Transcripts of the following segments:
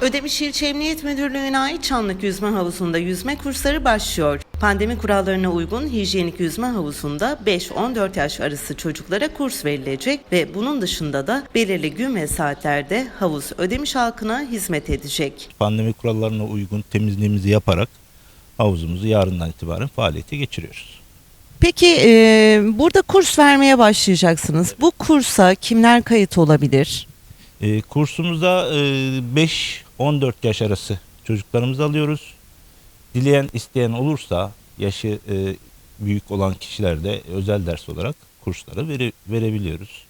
Ödemiş İlçe Emniyet Müdürlüğü'ne ait Çanlık Yüzme Havuzu'nda yüzme kursları başlıyor. Pandemi kurallarına uygun hijyenik yüzme havuzunda 5-14 yaş arası çocuklara kurs verilecek ve bunun dışında da belirli gün ve saatlerde havuz ödemiş halkına hizmet edecek. Pandemi kurallarına uygun temizliğimizi yaparak havuzumuzu yarından itibaren faaliyete geçiriyoruz. Peki e, burada kurs vermeye başlayacaksınız. Bu kursa kimler kayıt olabilir? E, kursumuza e, 5 14 yaş arası çocuklarımızı alıyoruz. Dileyen isteyen olursa yaşı e, büyük olan kişiler de özel ders olarak kursları veri, verebiliyoruz.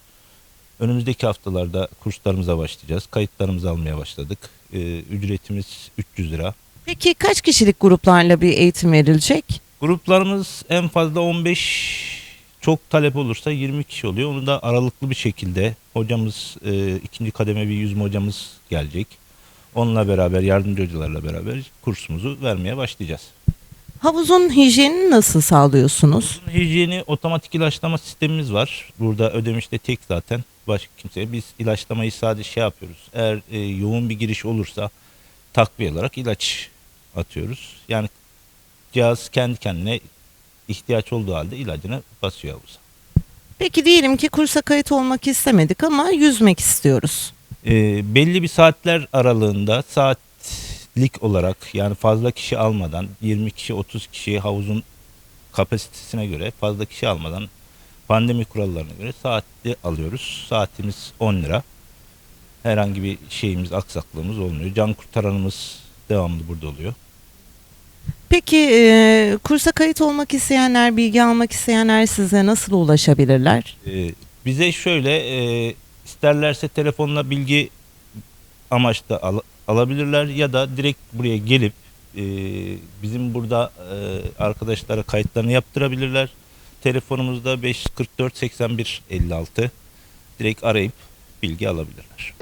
Önümüzdeki haftalarda kurslarımıza başlayacağız. Kayıtlarımızı almaya başladık. E, ücretimiz 300 lira. Peki kaç kişilik gruplarla bir eğitim verilecek? Gruplarımız en fazla 15 çok talep olursa 20 kişi oluyor. Onu da aralıklı bir şekilde hocamız e, ikinci kademe bir yüzme hocamız gelecek. Onunla beraber yardımcı hocalarla beraber kursumuzu vermeye başlayacağız. Havuzun hijyenini nasıl sağlıyorsunuz? Bunun hijyeni otomatik ilaçlama sistemimiz var. Burada ödemişte tek zaten başka kimseye. Biz ilaçlamayı sadece şey yapıyoruz. Eğer e, yoğun bir giriş olursa takviye olarak ilaç atıyoruz. Yani cihaz kendi kendine ihtiyaç olduğu halde ilacını basıyor havuza. Peki diyelim ki kursa kayıt olmak istemedik ama yüzmek istiyoruz. E, belli bir saatler aralığında saatlik olarak yani fazla kişi almadan 20 kişi 30 kişi havuzun kapasitesine göre fazla kişi almadan pandemi kurallarına göre saatli alıyoruz. Saatimiz 10 lira. Herhangi bir şeyimiz aksaklığımız olmuyor. Can kurtaranımız devamlı burada oluyor. Peki e, kursa kayıt olmak isteyenler, bilgi almak isteyenler size nasıl ulaşabilirler? Ee, bize şöyle e, isterlerse telefonla bilgi amaçlı al- alabilirler ya da direkt buraya gelip e, bizim burada e, arkadaşlara kayıtlarını yaptırabilirler. Telefonumuzda 544 81 56 direkt arayıp bilgi alabilirler.